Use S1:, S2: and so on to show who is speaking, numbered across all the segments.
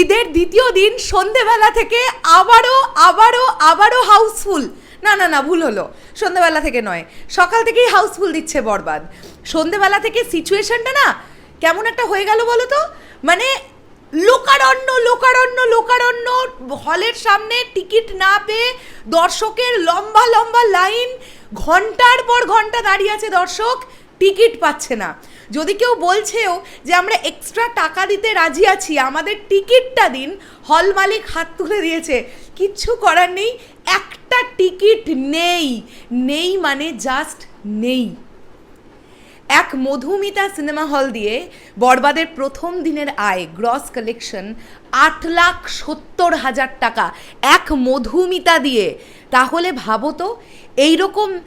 S1: ঈদের দ্বিতীয় দিন সন্ধেবেলা থেকে আবারও আবারও আবারও হাউসফুল না না না, ভুল হলো। সন্ধেবেলা থেকে নয়। সকাল থেকেই হাউসফুল দিচ্ছে বরবাদ। সন্ধেবেলা থেকে সিচুয়েশনটা না কেমন একটা হয়ে গেল বলো তো? মানে লোকারণ্য লোকারণ্য লোকারণ্য, হলের সামনে টিকিট না পেয়ে দর্শকের লম্বা লম্বা লাইন, ঘণ্টার পর ঘণ্টা দাঁড়িয়ে আছে দর্শক, টিকিট পাচ্ছে না। যদি কেউ বলছেও যে আমরা এক্সট্রা টাকা দিতে রাজি আছি, আমাদের টিকিটটা দিন, হল মালিক হাত তুলে দিয়েছে। কিচ্ছু করার নেই, একটা টিকিট নেই। নেই মানে জাস্ট নেই। এক মধুমিতা সিনেমা হল দিয়ে বরবাদের প্রথম দিনের আয় গ্রস কালেকশন আট লাখ সত্তর হাজার টাকা। এক মধুমিতা দিয়ে। তাহলে ভাবো তো, এইরকম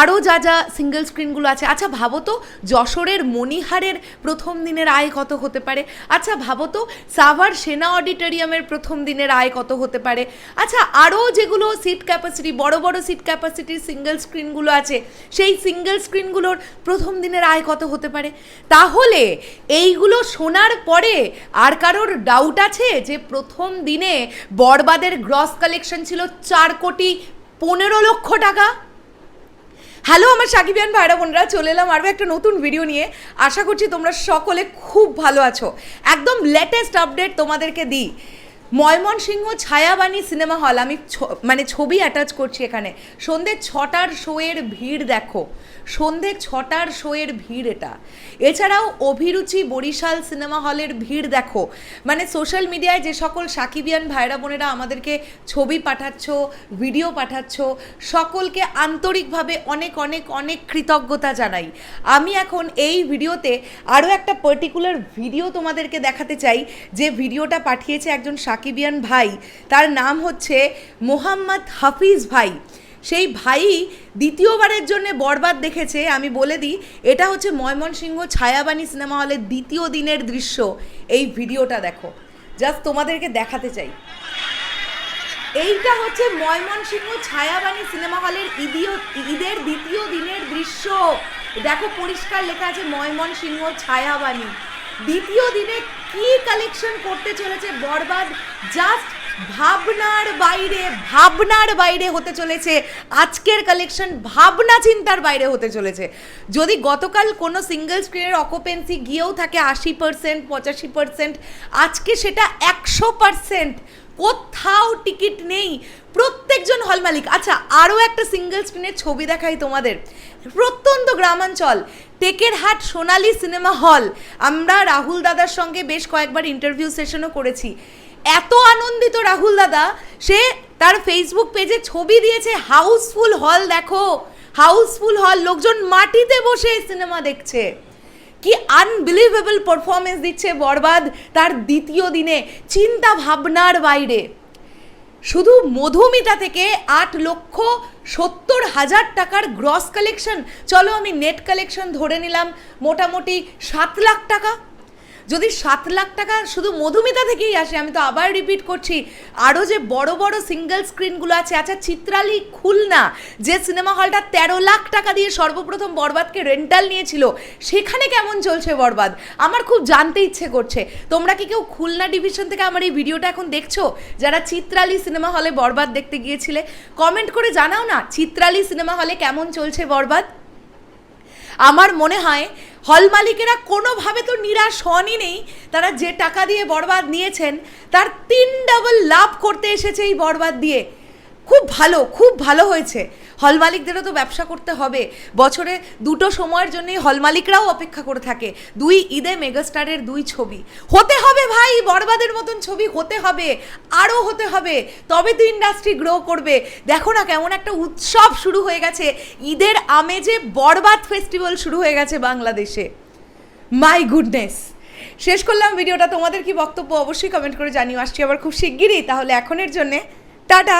S1: আরও যা যা সিঙ্গেল স্ক্রিনগুলো আছে। আচ্ছা ভাবো তো, যশোরের মণিহারের প্রথম দিনের আয় কত হতে পারে? আচ্ছা ভাবো তো, সাভার সেনা অডিটোরিয়ামের প্রথম দিনের আয় কত হতে পারে? আচ্ছা আরও যেগুলো সিট ক্যাপাসিটি বড় বড় সিট ক্যাপাসিটির সিঙ্গেল স্ক্রিনগুলো আছে, সেই সিঙ্গেল স্ক্রিনগুলোর প্রথম দিনের আয় কত হতে পারে? তাহলে এইগুলো শোনার পরে আর কারোর ডাউট আছে যে প্রথম দিনে বরবাদের গ্রস কালেকশন ছিল চার কোটি পনেরো লক্ষ টাকা? হ্যালো, আমার সাকিবিয়ান ভাইরা বোনরা, চলে এলাম আরও একটা নতুন ভিডিও নিয়ে। আশা করছি তোমরা সকলে খুব ভালো আছো। একদম লেটেস্ট আপডেট তোমাদেরকে দিই। Mymensingh Chhayabani cinema hall. আমি মানে ছবি অ্যাটাচ করছি এখানে। সন্ধে ছটার শোয়ের ভিড় দেখো। সন্ধে ছটার শোয়ের ভিড় এটা। এছাড়াও অভিরুচি বরিশাল সিনেমা হলের ভিড় দেখো। মানে সোশ্যাল মিডিয়ায় যে সকল সাকিবিয়ান ভাইরা বোনেরা আমাদেরকে ছবি পাঠাচ্ছ ভিডিও পাঠাচ্ছ, সকলকে আন্তরিকভাবে অনেক অনেক অনেক কৃতজ্ঞতা জানাই। আমি এখন এই ভিডিওতে আরও একটা পার্টিকুলার ভিডিও তোমাদেরকে দেখাতে চাই। যে ভিডিওটা পাঠিয়েছে একজন সাকিবিয়ান ভাই। তার নাম হচ্ছে মোহাম্মদ হাফিজ ভাই। সেই ভাই দ্বিতীয়বারের জন্য বরবাদ দেখেছে, আমি বলে দিই, এটা হচ্ছে ময়মনসিংহ ছায়াবাণী সিনেমা হলের দ্বিতীয় দিনের দৃশ্য। এই ভিডিওটা দেখো। জাস্ট তোমাদেরকে দেখাতে চাই। এইটা হচ্ছে ময়মনসিংহ ছায়াবাণী সিনেমা হলের ঈদীয় ঈদের দ্বিতীয় দিনের দৃশ্য। দেখো, পরিষ্কার লেখা আছে ময়মনসিংহ ছায়াবাণী। দ্বিতীয় দিনে কি কালেকশন করতে চলেছে বরবাদ? জাস্ট ভাবনার বাইরে ভাবনার বাইরে হতে চলেছে। আজকের কালেকশন ভাবনা চিন্তার বাইরে হতে চলেছে। যদি গতকাল কোনো সিঙ্গেল স্ক্রিনের অকুপেন্সি গিয়েও থাকে আশি পার্সেন্ট পঁচাশি পার্সেন্ট আজকে সেটা একশো পার্সেন্ট কোথাও টিকিট নেই। প্রত্যেকজন হল মালিক। আচ্ছা আরও একটা সিঙ্গেল স্ক্রিনের ছবি দেখাই তোমাদের। প্রত্যন্ত গ্রামাঞ্চল, টেকেরহাট সোনালী সিনেমা হল আমরা রাহুল দাদার সঙ্গে বেশ কয়েকবার ইন্টারভিউ সেশনও করেছি। এত আনন্দিত রাহুল দাদা, সে তার ফেসবুক পেজে ছবি দিয়েছে হাউসফুল হল দেখো। হাউসফুল হল লোকজন মাটিতে বসে সিনেমা দেখছে। কি আনবিলিভেবল পারফরমেন্স দিচ্ছে বরবাদ তার দ্বিতীয় দিনে চিন্তা ভাবনার বাইরে। শুধু মধুমিতা থেকে আট লক্ষ সত্তর হাজার টাকার গ্রস কালেকশন চলো আমি নেট কালেকশন ধরে নিলাম। মোটামুটি সাত লাখ টাকা। যদি সাত লাখ টাকা শুধু মধুমিতা থেকেই আসে, আমি তো আবার রিপিট করছি আরও যে বড় বড় সিঙ্গেল স্ক্রিনগুলো আছে আচ্ছা চিত্রালি খুলনা, যে সিনেমা হলটা তেরো লাখ টাকা দিয়ে সর্বপ্রথম বরবাদকে রেন্টাল নিয়েছিল, সেখানে কেমন চলছে বরবাদ? আমার খুব জানতে ইচ্ছে করছে। তোমরা কি কেউ খুলনা ডিভিশন থেকে আমার এই ভিডিওটা এখন দেখছ? যারা চিত্রালি সিনেমা হলে বরবাদ দেখতে গিয়েছিলে কমেন্ট করে জানাও না, চিত্রালি সিনেমা হলে কেমন চলছে বরবাদ? আমার মনে হয় হল মালিকেরা কোনোভাবে তো নিরাশ হনই নেই। তারা যে টাকা দিয়ে বরবাদ নিয়েছেন, তার তিন ডাবল লাভ করতে এসেছে এই বরবাদ দিয়ে। খুব ভালো খুব ভালো হয়েছে। হল মালিকদেরও তো ব্যবসা করতে হবে। বছরে দুটো সময়ের জন্যই হল মালিকরাও অপেক্ষা করে থাকে। দুই ঈদে মেগাস্টারের দুই ছবি। হতে হবে ভাই, বরবাদের মতন ছবি হতে হবে, আরও হতে হবে। তবে তো ইন্ডাস্ট্রি গ্রো করবে। দেখো না কেমন একটা উৎসব শুরু হয়ে গেছে। ঈদের আমেজে বরবাদ ফেস্টিভ্যাল শুরু হয়ে গেছে বাংলাদেশে। মাই গুডনেস শেষ করলাম ভিডিওটা। তোমাদের কি বক্তব্য? অবশ্যই কমেন্ট করে জানিও। আসছি আবার খুব শিগগিরই। তাহলে এখনের জন্যে, টাটা!